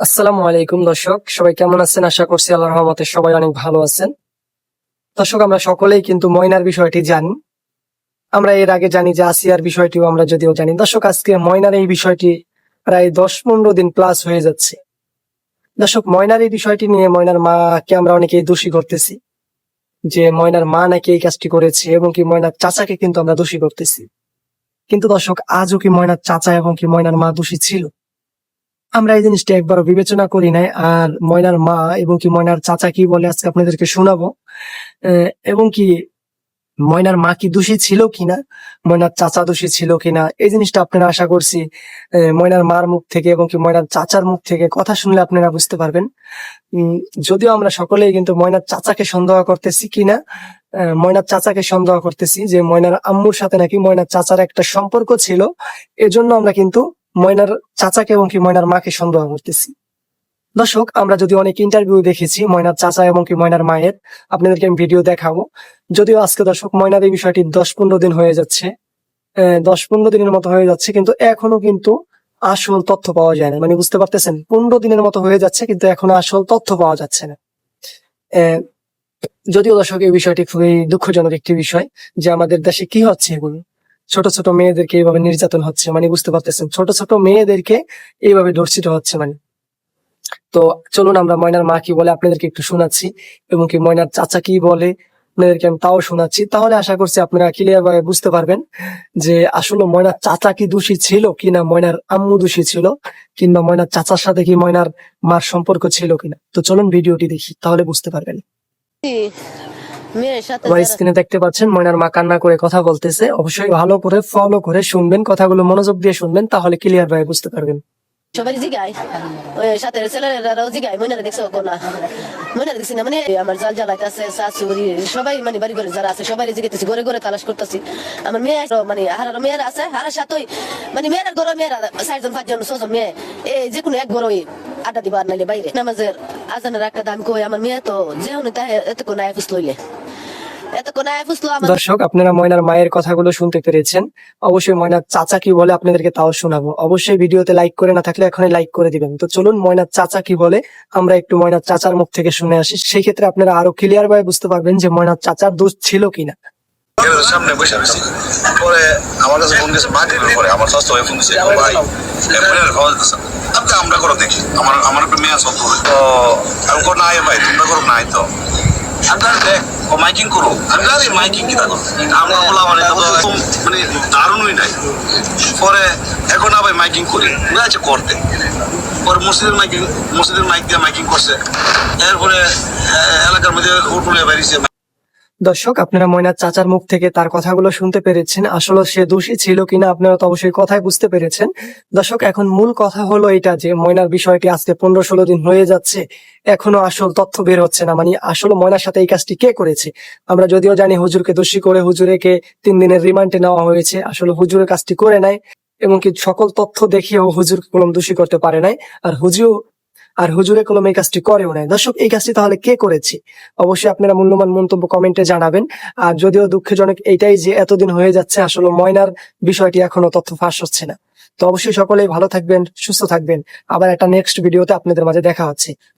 আসসালামু আলাইকুম, দর্শক। সবাই কেমন আছেন? আশা করছি আল্লাহ রহমতে সবাই অনেক ভালো আছেন। দর্শক, আমরা সকলেই কিন্তু ময়নার বিষয়টি জানি। আমরা এর আগে জানি যে আসিয়ার বিষয়টিও আমরা যদিও জানি। দর্শক, আজকে ময়নার এই বিষয়টি প্রায় দশ পনেরো দিন প্লাস হয়ে যাচ্ছে। দর্শক, ময়নার এই বিষয়টি নিয়ে ময়নার মাকে আমরা অনেকেই দোষী করতেছি। যে ময়নার মা নাকি এই কাজটি করেছে এবং কি ময়নার চাচাকে কিন্তু আমরা দোষী করতেছি। কিন্তু দর্শক, আজও কি ময়নার চাচা এবং কি ময়নার মা দোষী ছিল? আমরা এই জিনিসটা একবারও বিবেচনা করি নাই। আর ময়নার মা এবং কি ময়নার চাচা কি বলে আজকে আপনাদেরকে শোনাবো। এবং কি ময়নার মা কি দোষী ছিল কিনা, ময়নার চাচা দোষী ছিল কিনা, এই জিনিসটা আপনারা আশা করছি ময়নার মার মুখ থেকে এবং কি ময়নার চাচার মুখ থেকে কথা শুনলে আপনারা বুঝতে পারবেন। যদিও আমরা সকলেই কিন্তু ময়নার চাচাকে সন্দেহ করতেছি কিনা ময়নার চাচাকে সন্দেহ করতেছি যে ময়নার আম্মুর সাথে নাকি ময়নার চাচার একটা সম্পর্ক ছিল, এজন্য আমরা কিন্তু ময়নার চাচাকে এবং কি ময়নার মাকে সন্দেহ করতেছি। দর্শক, আমরা যদি অনেক ইন্টারভিউ দেখেছি ময়নার চাচা এবং কি ময়নার মায়ের, আপনাদেরকে আমি ভিডিও দেখাবো। যদিও আজকে দর্শক, ময়নার এই বিষয়টি দশ পনেরো দিন হয়ে যাচ্ছে। দশ পনেরো দিনের মতো হয়ে যাচ্ছে, কিন্তু এখনও কিন্তু আসল তথ্য পাওয়া যায় না। মানে বুঝতে পারতেছেন? পনেরো দিনের মতো হয়ে যাচ্ছে, কিন্তু এখনও আসল তথ্য পাওয়া যাচ্ছে না। যদিও দর্শক, এই বিষয়টি খুবই দুঃখজনক একটি বিষয় যে আমাদের দেশে কি হচ্ছে এগুলো? ছোট ছোট মেয়েদেরকে এইভাবে নির্যাতন হচ্ছে মানে বুঝতে পারতেছেন? ছোট ছোট মেয়েদেরকে এইভাবে ধর্ষিত হচ্ছে মানে। তো চলুন আমরা ময়নার মা কি বলে আপনাদেরকে একটু শোনাচ্ছি, এবং কি ময়নার চাচা কি বলে, আপনাদেরকে আমি তাও শোনাচ্ছি। তাহলে আশা করছি আপনারা ক্লিয়ার ভাবে বুঝতে পারবেন যে আসলে ময়নার চাচা কি দোষী ছিল কিনা, ময়নার আম্মু দোষী ছিল, কিংবা ময়নার চাচার সাথে কি ময়নার মার সম্পর্ক ছিল কিনা। তো চলুন ভিডিওটি দেখি, তাহলে বুঝতে পারবেন। আমার স্ক্রিনে দেখতে পাচ্ছেন ময়নার মা কান্না করে কথা বলতেছে। অবশ্যই ভালো করে ফলো করে শুনবেন কথাগুলো মনোযোগ দিয়ে শুনবেন তাহলে ক্লিয়ার ভাবে বুঝতে পারবেন। সবাই জিগায়। ওই সাথে ছেলেরাও জিগায় মনে দেখছ মনে দেখছি না মানে আমার জাল জ্বালাইতেছে শাশুড়ি সবাই মানে বাড়ি ঘরে যারা আছে সবাই জিগাইতেছি ঘরে ঘরে তালাশ করতেছি। আমার মেয়ে মানে হারার মেয়েরা আছে হারার সাথেই মানে মেয়েরা ঘরে মেয়েরা চারজন পাঁচজন ছজন মেয়ে এই যে কোনো এক আড্ডা দিবা আর নাইলে বাইরে। নামাজের আজানের একটা দাম কই আমার মেয়ে তো যেমন তাই এত কোন ফুসলইলে দর্শক আপনারা ময়নার মায়ের কথাগুলো শুনতে পেরেছেন। অবশ্যই ময়নার চাচা কি বলে আপনাদেরকে তাও শোনাবো। অবশ্যই ভিডিওতে লাইক করে না থাকলে এখনই লাইক করে দিবেন। তো চলুন ময়নার চাচা কি বলে আমরা একটু ময়নার চাচার মুখ থেকে শুনে আসি। সেই ক্ষেত্রে আপনারা আরও ক্লিয়ার ভাবে বুঝতে পারবেন যে ময়নার চাচার দোষ ছিল কিনা। সামনে বসে রয়েছি। পরে আমার কাছে ফোন দিয়েছে মাকে পরে আমার স্বাস্থ্য হয়ে ফোন দিয়েছে ভাই এমপ্লয়ার খাওয়া দিতেছে আপনি আমরা করো দেখি। আমার আমার একটা মেয়ে আছে তো আমি করো নাই ভাই তোমরা করো নাই তো। আপনার দেখ মাইকিং করো। আমি জানি মাইকিং কি থাকো আমরা বলা মানে মানে দারুণই নাই। পরে এখন আবার মাইকিং করি। না আছে করতে? পরে মসজিদের মাইকিং মসজিদের মাইক দিয়ে মাইকিং করছে। এরপরে এলাকার মধ্যে উঠুনে বেরিয়েছে। দর্শক, আপনারা ময়নার চাচার মুখ থেকে তার কথাগুলো শুনতে পেরেছেন। আসলে সে দোষী ছিল কিনা আপনারা তো অবশ্যই কথাই বুঝতে পেরেছেন। দর্শক, এখন মূল কথা হলো এটা যে, ময়নার বিষয়টি আজকে পনেরো ষোলো দিন হয়ে যাচ্ছে। এখনও আসল তথ্য বের হচ্ছে না। মানে আসলে ময়নার সাথে এই কাজটি কে করেছে? আমরা যদিও জানি হুজুরকে দোষী করে হুজুরেকে তিন দিনের রিমান্ডে নেওয়া হয়েছে। আসলে হুজুরের কাজটি করে নাই এবং কি সকল তথ্য দেখিয়েও হুজুর কলম দোষী করতে পারে নাই। আর হুজুর আর হুজুরে কলম এই কাজটি করেও নাই। দর্শক, এই কাজটি তাহলে কে করেছে? অবশ্যই আপনারা মূল্যবান মন্তব্য কমেন্টে জানাবেন। আর যদিও দুঃখজনক এটাই যে এতদিন হয়ে যাচ্ছে, আসলে ময়নার বিষয়টি এখনও তথ্য ফাঁস হচ্ছে না। তো অবশ্যই সকলেই ভালো থাকবেন, সুস্থ থাকবেন। আবার একটা নেক্সট ভিডিওতে আপনাদের মাঝে দেখা হচ্ছে।